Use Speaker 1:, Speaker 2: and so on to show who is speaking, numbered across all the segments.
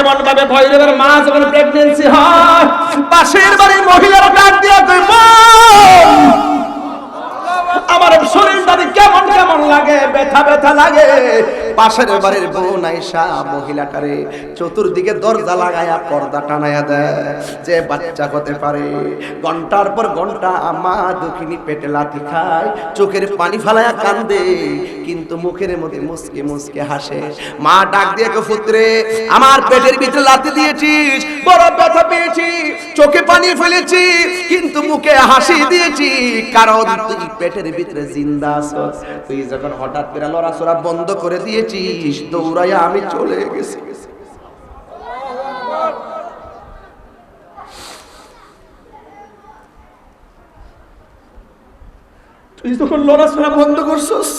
Speaker 1: কেমন ভাবে ভৈরবের মা যখন প্রেগনেন্সি হয় পাশের বাড়ির মহিলারা ডাক দিয়া কই "বোন, আমার শরীরটা কেমন কেমন লাগে? ব্যথা ব্যথা লাগে।
Speaker 2: পাশের বাড়ির বোন আইসা মহিলাটারে চতুর্দিকে দরজা লাগায়া পর্দা টানায়া দেয়, যে বাচ্চা হতে পারে। ঘণ্টার পর ঘণ্টা আমা দুঃখিনী পেটে লাথি খায়, চোখের পানি ফালায়া কান্দে, কিন্তু মুখের মধ্যে মুসকে মুসকে হাসে। মা ডাক দিয়ে কে পুত্রে, আমার পেটের ভিতরে লাথি দিয়েছিস, বড় ব্যথা পেয়েছি চোখে পানি ফেলেছি কিন্তু মুখে হাসি দিয়েছি কারণ তুই পেটের ভিতরে জিন্দা আছস। তুই যখন হঠাৎ করে লড়াচড়া বন্ধ করে দিয়েছিস দৌড়াইয়া আমি চলে গেছি।
Speaker 1: তুই যখন লড়াচড়া বন্ধ করছস,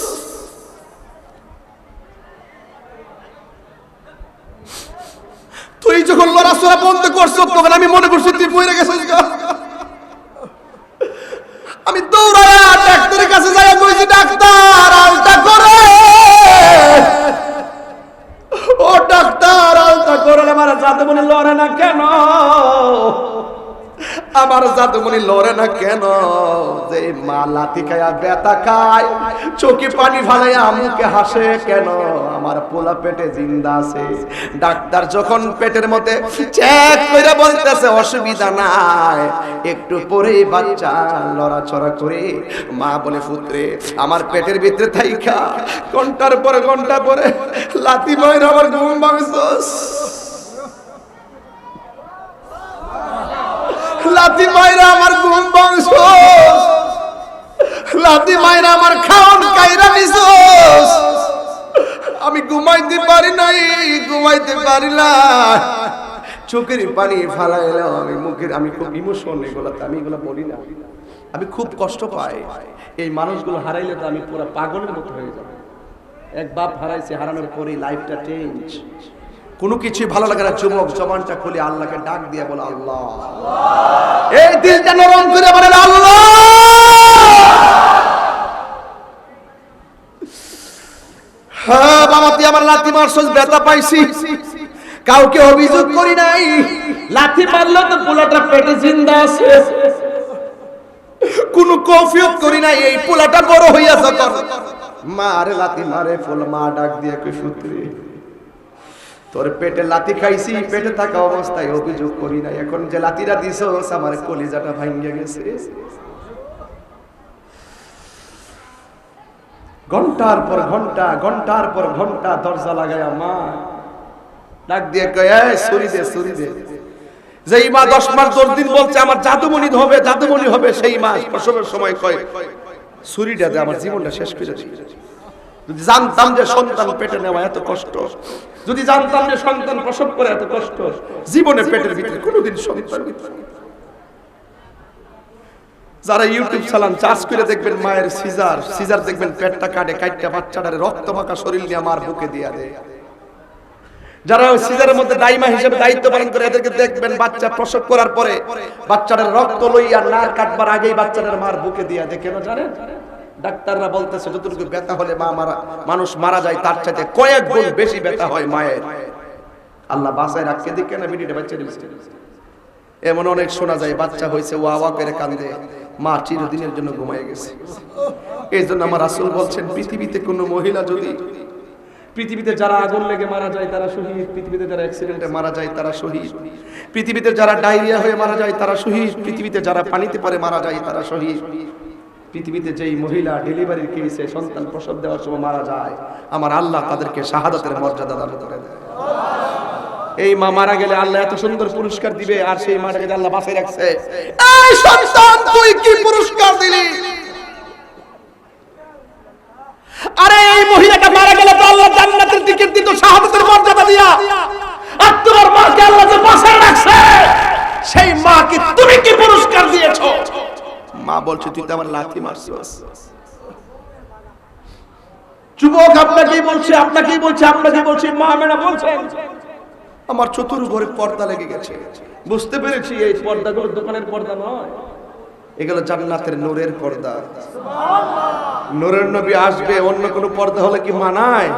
Speaker 2: তুই যখন বন্ধ করছ তখন আমি মনে করছি তুই পড়ে গেছিস আমি দৌড়াইয়া ডাক্তারের কাছে যাই কইছি ডাক্তার আলটা করে।
Speaker 1: করলে আমার জাতে মনে লড়ে না কেন?
Speaker 2: আমার জাদুমণি লড়ে না কেন? যে মা লাতি খায়া ব্যথা খায়, চোখে পানি ফালাইয়া মুখে হাসে কেন? আমার পোলা পেটে জিন্দা আছে। ডাক্তার যখন পেটের মধ্যে চেক করে বলতেছে, অসুবিধা নাই। একটু পরেই বাচ্চা লড়াচড়া করে মা বলে, পুত্রে, আমার পেটের ভিতরে থাইখা ঘণ্টার পরে ঘণ্টা পরে লাতি মায়ের আমার ঘুম ভাঙছস। লাতি মাইরা আমার ঘুম বংশ লাতি মাইরা আমার খাওন কাইরা নিছস। আমি ঘুমাইতে পারি নাই, ঘুমাইতে পারি না। চোখের পানি ফালাইলাম আমি মুখের, আমি খুব ইমোশন এগুলো আমি এগুলো বলি না। আমি খুব কষ্ট পাই।
Speaker 1: এই মানুষগুলো হারাইলে তো আমি পুরো পাগলের মতো হয়ে যাব। এক বাপ হারাইছে, হারানোর পরে লাইফটা চেঞ্জ
Speaker 2: কোনো কিছুই ভালো লাগে না, যুবক জবানটা খুলে আল্লাহকে ডাক দিয়ে বলে, আল্লাহ। এই দিলটা নরম করে বলেন আল্লাহ। হ্যাঁ বাবা, তুই আমার লাথি মারছস, ব্যথা পাইছি। কাউকে অভিযোগ করি নাই।
Speaker 1: লাথি মারলো তো পোলাটা পেটে জিন্দা আছে।
Speaker 2: কোনো কফিয়ত করি নাই, এই পোলাটা বড় হইয়া যখন মারে লাথি মারে, ফুল মা ডাক দিয়ে কে সূত্রে। তোর পেটে লাথি খাইছি, পেটে থাকা অবস্থায় অভিযোগ করি নাই। এখন যে লাথিটা দিছস, আমার কলিজাটা ভাঙ্গে গেছে। ঘণ্টার পর ঘণ্টা, ঘণ্টার পর ঘণ্টা দরজা লাগায়া মা ডাক দিয়ে কয় সরি দে সরি দে। যেই মা দশ মাস দশ দিন বলছে, আমার জাদুমণি হবে জাদুমণি হবে। সেই মাস প্রসবের সময় কয়, ছুরিটা দে, আমার জীবনটা শেষ করে যদি জানতাম যে সন্তান পেটে নেওয়া এত কষ্ট, যদি জানতাম যে সন্তান প্রসব করে এত কষ্ট, জীবনে পেটের ভিতরে কোনোদিন সন্তান। যারা ইউটিউব চালান চার্জ করে দেখবেন মায়ের সিজার। সিজার দেখবেন পেটটা কাটে কাটটা বাচ্চাটারে রক্ত মাখা শরীর নিয়ে আমার বুকে দিয়া দেয়। যারা সিজারের মধ্যে দাইমা হিসেবে দায়িত্ব পালন করে, এদেরকে দেখবেন বাচ্চা প্রসব করার পরে বাচ্চাটার রক্ত লইয়া না কাটবার আগেই বাচ্চাটার মার বুকে দিয়া দেয়। কেন জানেন? ডাক্তাররা বলতেছে, যতটুকু ব্যথা হলে মা মারা, মানুষ মারা যায়, তার চাইতে কয়েক গুণ বেশি ব্যথা হয় মায়ের। আল্লাহ বাসায় রাখতে দিকে না ভিডিওটা বাচ্চা এমন অনেক শোনা যায়, বাচ্চা হয়েছে ও আওয়া করে কান্দে। মা চিরদিনের জন্য ঘুমায় গেছে। এই জন্য আমার আসল বলছেন, পৃথিবীতে কোনো মহিলা যদি পৃথিবীতে যারা আগুন লেগে মারা যায় তারা শহীদ, পৃথিবীতে যারা অ্যাক্সিডেন্টে মারা যায় তারা শহীদ। পৃথিবীতে যারা ডায়রিয়া হয়ে মারা যায় তারা শহীদ। পৃথিবীতে যারা পানিতে পরে মারা যায় তারা শহীদ। পৃথিবীতে যেই মহিলা ডেলিভারির কেসে সন্তান প্রসব দেওয়ার সময় মারা যায়, আমার আল্লাহ তাদেরকে শাহাদাতের মর্যাদা দান করে দেয় এই মা মারা গেলে আল্লাহ এত সুন্দর পুরস্কার দিবে, আর সেই মাটাকে আল্লাহ বাঁচাই রাখছে। এই সন্তান, তুই কি পুরস্কার দিলি?
Speaker 1: আরে এই মহিলাটা মারা গেলে তো আল্লাহ জান্নাতের টিকিট দিত, শাহাদাতের মর্যাদা দিয়া। আর তোমার মাকে আল্লাহ যে বাসায় রাখছে, সেই মাকে তুমি কি পুরস্কার দিয়েছ?
Speaker 2: মা বলছে, তুই তো আমার লাথি মারছিস।
Speaker 1: যুবক আপনাকেই বলছে আপনাকেই বলছে আপনাকেই বলছে মা মেনা বলছেন
Speaker 2: আমার চতুর ঘরে পর্দা লেগে গেছে।
Speaker 1: বুঝতে পেরেছি এই পর্দাগুলো দোকানের পর্দা নয়।
Speaker 2: এগুলো জান্নাতের নূরের পর্দা। নূরের নবী আসবে, অন্য কোনো পর্দা হলে কি মানায়?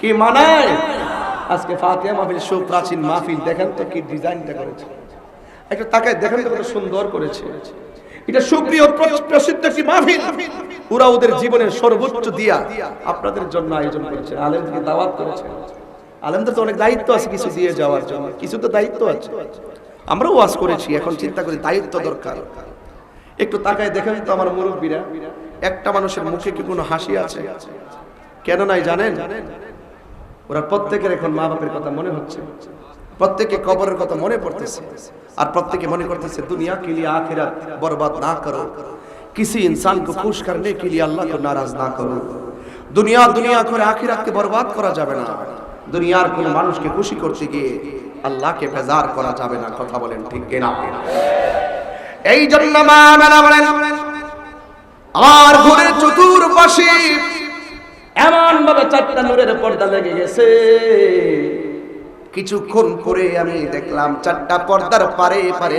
Speaker 2: কি মানায়? আজকে ফাতিহা মাহফিল সুপ্রাচীন মাহফিল, দেখেন তো কি ডিজাইনটা করেছে। একটা তাকায় দেখেন তো সুন্দর করেছে। এটা সুপ্রিয় প্রসিদ্ধ একটি মাহফিল। ওরা ওদের জীবনের সর্বোচ্চ দিয়া আপনাদের জন্য আয়োজন করেছে। আলেমদেরকে দাওয়াত করেছে। আলেমদের তো অনেক দায়িত্ব আছে কিছু দিয়ে যাওয়ার জন্য কিছু তো দায়িত্ব আছে আমরাও ওয়াজ করেছি এখন চিন্তা করি দায়িত্ব দরকার একটু তাকায় দেখেন তো আমার মুরব্বীরা একটা মানুষের মুখে কি কোনো হাসি আছে কেন নাই জানেন ওরা প্রত্যেকের এখন মা বাপের কথা মনে হচ্ছে প্রত্যেকে কবরের কথা মনে পড়তেছে আর প্রত্যেকে মনে করতেছে দুনিয়া के लिए आखिरत बर्बाद ना करो किसी इंसान को खुश करने के लिए अल्लाह को नाराज ना करो দুনিয়া দুনিয়া করে আখিরাতকে বরবাদ করা যাবে না দুনিয়ার কোন মানুষকে খুশি করতে গিয়ে আল্লাহকে বেজার করা যাবে না, কথা বলেন ঠিক কিনা? এই জন্য মা মেলা বলেন আর ঘরের এমন ভাবে চারটা নূরের পর্দা লেগে গেছে। কিছুক্ষণ পরে আমি দেখলাম চারটা পর্দার পারে পারে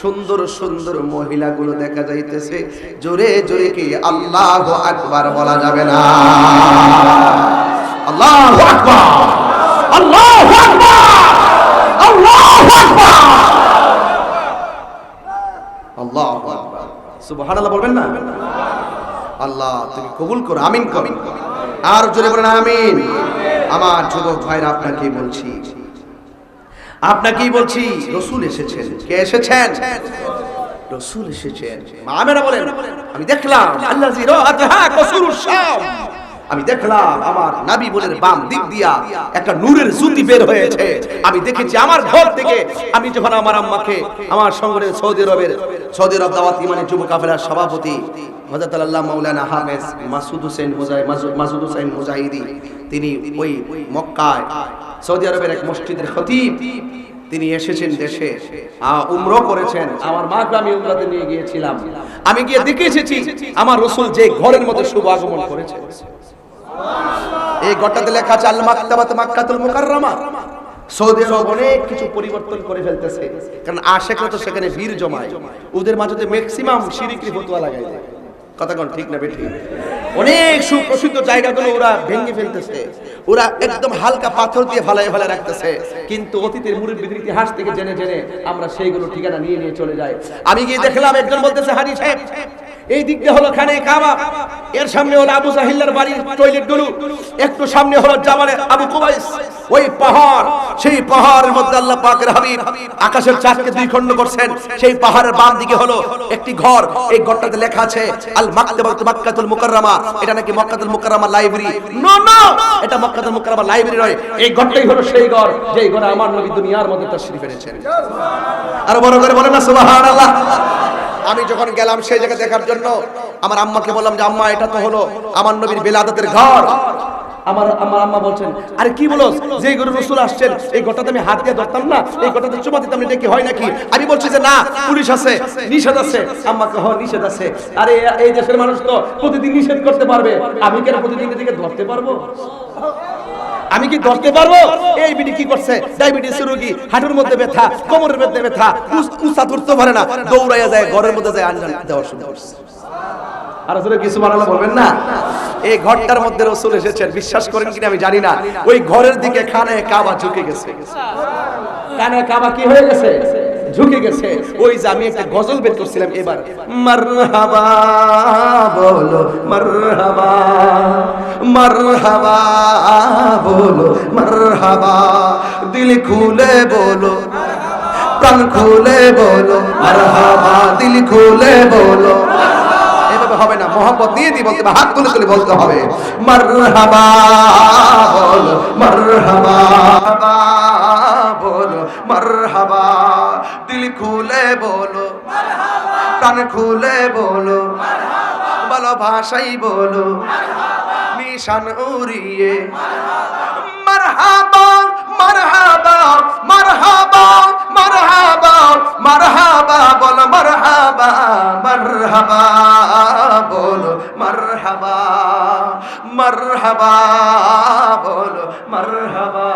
Speaker 2: সুন্দর সুন্দর মহিলাগুলো দেখা যাইতেছে। জোরে জোরে কি আল্লাহ আকবার বলা যাবে না? আল্লাহ আকবার! সুবহানাল্লাহ বলবেন না? আল্লাহ, তুমি কবুল করো, আমিন কবিন আর জোরে বলেন আমিন। আমার যুবক ভাইরা আপনাকে বলছি। আপনাকেই বলছি, রসুল এসেছেন। কে এসেছেন? রসুল এসেছেন। মামেরা বলেন, আমি দেখলাম আল্লাহ আমি দেখলাম আমার নাবি বলের বাম দিক দিয়া একটা নূরের জ্যোতি বের হয়েছে। আমি দেখেছি আমার ঘর থেকে আমি যখন আমার আম্মাকে আমার সঙ্গে সৌদি আরবের সৌদি আরব দাওয়াত ইমানের যুব কাফেলার সভাপতি হযরত আল্লাহ মাওলানা হাফেজ মাসুদ হোসেন মুজাহিদ মাসুদ হোসেন মুজাহিদি। তিনি ওই মক্কায় সৌদি আরবের এক মসজিদের খতিব তিনি এসেছেন দেশে। উমরো করেছেন। আমার মাকে আমি উমরাতে নিয়ে গিয়েছিলাম। আমি গিয়ে দেখে এসেছি আমার রসুল যে ঘরের মধ্যে শুভ আগমন করেছে। এই ঘরটাতে লেখা আছে, আল মাকতাবাত মাক্কাতুল মুকাররমা। সৌদি আরব অনেক কিছু পরিবর্তন করে ফেলতেছে। কারণ আশেকরা তো সেখানে ভিড় জমায় ওদের মাঝে ম্যাক্সিমাম শিরিকি ফতুয়া লাগাই দেয়। কথা কোন ঠিক না বেঠিক? অনেক সুপ্রসিদ্ধ জায়গাগুলো ওরা ভেঙে ফেলতেছে। ওরা একদম হালকা পাথর দিয়ে ফালাই ফালাই রাখতেছে। কিন্তু অতীতের মুরব্বীদের ইতিহাস থেকে জেনে জেনে আমরা সেইগুলো ঠিকানা নিয়ে নিয়ে চলে যাই। আমি গিয়ে দেখলাম একজন বলতেছে, হাজি সাহেব এই দিক দিয়ে হলো খানে কাবা। এর সামনে হলো আবু জাহিল্লার বাড়ির টয়লেটগুলো। একটু সামনে হলো জামালে আবু কুবাইস ওই পাহাড়, সেই পাহাড়ের মধ্যে আল্লাহ পাকের হাবিব আকাশের চাঁদকে দুই খণ্ড করছেন। সেই পাহাড়ের বাম দিকে হলো একটি ঘর। এই ঘরটাতে লেখা আছে, আল মাকতাবাত মাক্কাতুল মুকাররমা। এটা নাকি মক্কাতুল মুকাররমা লাইব্রেরি? নো নো এটা মক্কাতুল মুকাররমা লাইব্রেরি নয়। এই ঘরটাই হলো সেই ঘর, যেই ঘরে আমার নবী দুনিয়ার মধ্যে তাশরীফ এনেছেন। আর বড় করে বলেন না, সুবহানাল্লাহ। আমি যখন গেলাম সেই জায়গা দেখার জন্য, আমার আম্মাকে বললাম যে, আম্মা, এটা তো হলো আমার নবীর বেলাদতের ঘর। আমার আমার আম্মা বলছেন, আরে কি বলো যে গরু রসুল আসছেন, এই ঘরটাতে আমি হাত দিয়ে ধরতাম না? এই ঘরটাতে চুমা দিতাম, এটা কি হয় নাকি? আমি বলছি যে, না, পুলিশ আছে, নিষেধ আছে। আম্মাকে হ নিষেধ আছে। আরে, এই দেশের মানুষ তো প্রতিদিন নিষেধ করতে পারবে। আমি কেন প্রতিদিন এদিকে ধরতে পারব? আমি কি ধরতে পারব? এই বিডি কি করছে? ডায়াবেটিস রোগী, হাঁটুর মধ্যে ব্যথা, কোমরের মধ্যে ব্যথা উঁচা ধরতে পারে না, দৌড়াইয়া যায়, ঘরের মধ্যে যায়, আঞ্জান দেওয়া শুরু করছে আর আসলে কিছু বানানো বলবেন না? এই ঘরটার মধ্যে রসুল এসেছেন, বিশ্বাস করেন কিনা আমি জানি না। ওই ঘরের দিকে খানে কাবা ঝুঁকে গেছে। কানে কাবা কি হয়ে গেছে? ঝুঁকে গেছে। ওই যে আমি একটা গজল বের করছিলাম এবার। মারহাবা, বলো, মারহাবা মারহাবা, বলো, মারহাবা। দিল খুলে বলো প্রাণ খুলে বলো, মারহাবা, দিল খুলে বলো। হবে না মোহাম্মত দিয়ে দি বলতে হাত তুলে তুলে বলতে হবে। মারহাবা, বলো মারহাবা বলো, মারহাবা। দিল খুলে বলো প্রাণ খুলে বলো বলো ভাষাই বলো, নিশান উড়িয়ে। মারহাবা, বলো মারহাবা,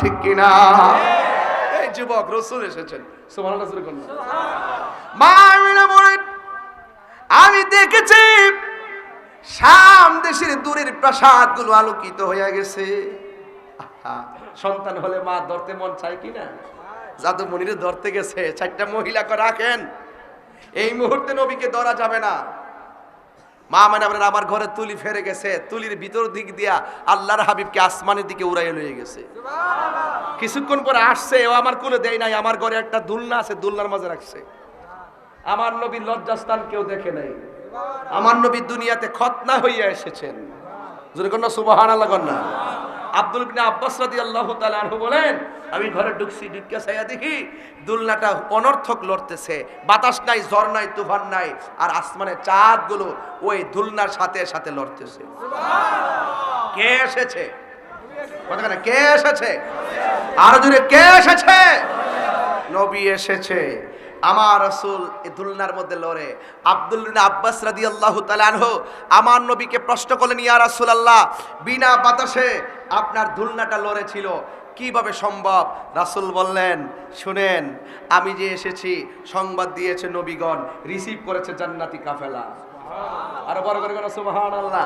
Speaker 2: ঠিক কিনা? যুবক রসুল এসেছেন। আমি দেখেছি শাম দেশের দূরের প্রাসাদগুলো আলোকিত হয়ে গেছে। সন্তান হলে মা ধরতে মন চায় কিনা জাদু মনিরে ধরতে গেছে চারটা মহিলাকে রাখেন। এই মুহূর্তে নবীকে ধরা যাবে না। মা মানে আপনার আমার ঘরে তুলি ফেরে গেছে, তুলির ভিতর দিক দিয়া আল্লাহর হাবিবকে আসমানের দিকে উড়াইয়ে লয়ে গেছে। কিছুক্ষণ পরে আসছে, ও আমার কোলে দেয় নাই, আমার ঘরে একটা দুলনা আছে, দুলনার মাঝে রাখছে। আমার নবীর লজ্জাস্থান কেউ দেখে নাই। আমার নবী দুনিয়াতে খতনা হইয়া এসেছেন। যদি কন্যা সুবাহান আল্লাহ কন্যা। আব্দুল ইবনে আব্বাস রাদিয়াল্লাহু তাআলা আনহু বলেন আমি ঘরে ঢুকছি ঢুকিয়া চাইয়া দেখি দুলনাটা অনর্থক লড়তেছে বাতাস নাই ঝড় নাই তুফান নাই আর আসমানের চাঁদগুলো ওই দুলনার সাথে সাথে লড়তেছে। কে এসেছে? কতখানে কে এসেছে? আরও জোরে কে এসেছে? নবী এসেছে। আমার রসুল দুলনার মধ্যে লড়ে। আব্দুল আব্বাস রাদি আল্লাহ তালানহ আমার নবীকে প্রশ্ন করলেন, ইয়া রাসুল আল্লাহ বিনা বাতাসে আপনার দুলনাটা লড়েছিল, কীভাবে সম্ভব? রাসুল বললেন, শুনেন, আমি যে এসেছি, সংবাদ দিয়েছে নবীগণ, রিসিভ করেছে জান্নাতি কাফেলা। আরও বড় করে সুবহানাল্লাহ।